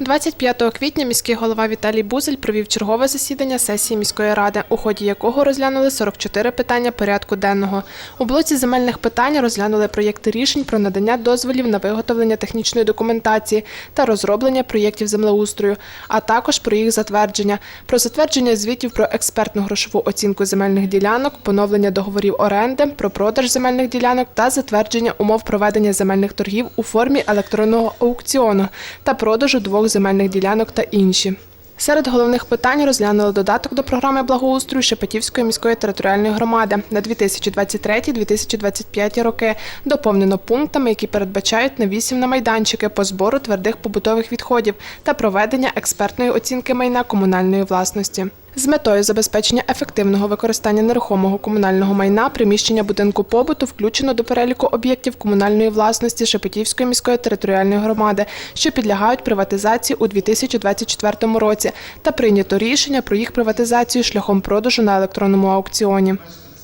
25 квітня міський голова Віталій Бузель провів чергове засідання сесії міської ради, у ході якого розглянули 44 питання порядку денного. У блоці земельних питань розглянули проєкти рішень про надання дозволів на виготовлення технічної документації та розроблення проєктів землеустрою, а також про їх затвердження, про затвердження звітів про експертну грошову оцінку земельних ділянок, поновлення договорів оренди, про продаж земельних ділянок та затвердження умов проведення земельних торгів у формі електронного аукціону та продажу двох земельних ділянок та інші. Серед головних питань розглянули додаток до програми благоустрою Шепетівської міської територіальної громади на 2023-2025 роки, доповнено пунктами, які передбачають навісів на майданчики по збору твердих побутових відходів та проведення експертної оцінки майна комунальної власності. З метою забезпечення ефективного використання нерухомого комунального майна приміщення будинку побуту включено до переліку об'єктів комунальної власності Шепетівської міської територіальної громади, що підлягають приватизації у 2024 році, та прийнято рішення про їх приватизацію шляхом продажу на електронному аукціоні.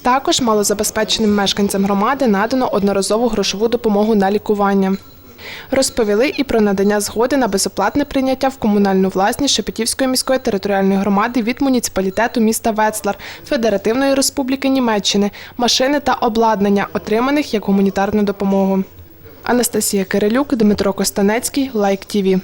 Також малозабезпеченим мешканцям громади надано одноразову грошову допомогу на лікування. Розповіли і про надання згоди на безоплатне прийняття в комунальну власність Шепетівської міської територіальної громади від муніципалітету міста Вецлар Федеративної Республіки Німеччини, машини та обладнання, отриманих як гуманітарну допомогу. Анастасія Кирилюк, Дмитро Костанецький, Лайк ТІВІ.